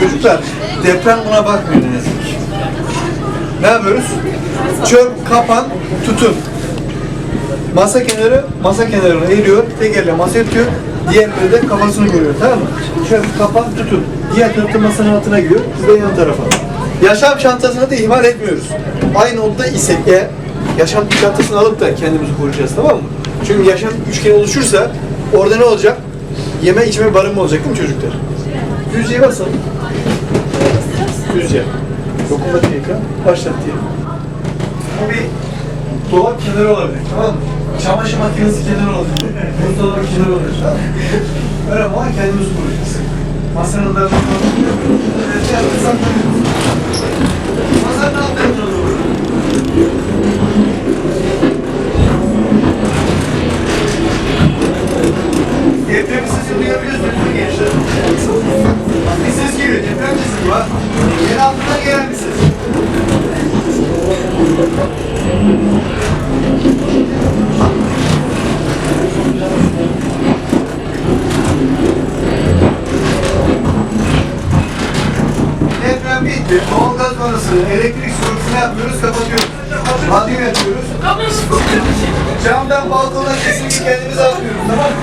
Çocuklar deprem buna bakmıyor ne yazık ki. Ne yapıyoruz? Çöp, kapan, tutun. Masa kenarı, masa kenarına eğiliyor, tek elle masaya tutuyor, diğer elle de kafasını koyuyor, tamam mı? Çöp, kapan, tutun. Diğer tarafta masanın altına giriyor, biz de yan tarafa. Yaşam çantasını da ihmal etmiyoruz. Aynı odada isek eğer, yaşam çantasını alıp da kendimizi koruyacağız, tamam mı? Çünkü yaşam üçgen oluşursa, orada ne olacak? Yeme, içme, barınma olacak değil mi çocuklar? Düzce'ye basalım. Düzce. Dokunma dakika. Başlat diyelim. Bu bir dolap kenarı olabilir. Tamam mı? Çamaşır makinesi kenarı olabilir. Buzdolabı kenarı olabilir. Tamam mı? Öyle ama kendimizi koruyacağız. Masanın da Deprem bitti. Doğalgaz vanasını, elektrik sorusunu yapıyoruz, kapatıyoruz. Radyo yapıyoruz. Camdan balkondan kesinlikle kendimizi atmıyoruz, tamam mı?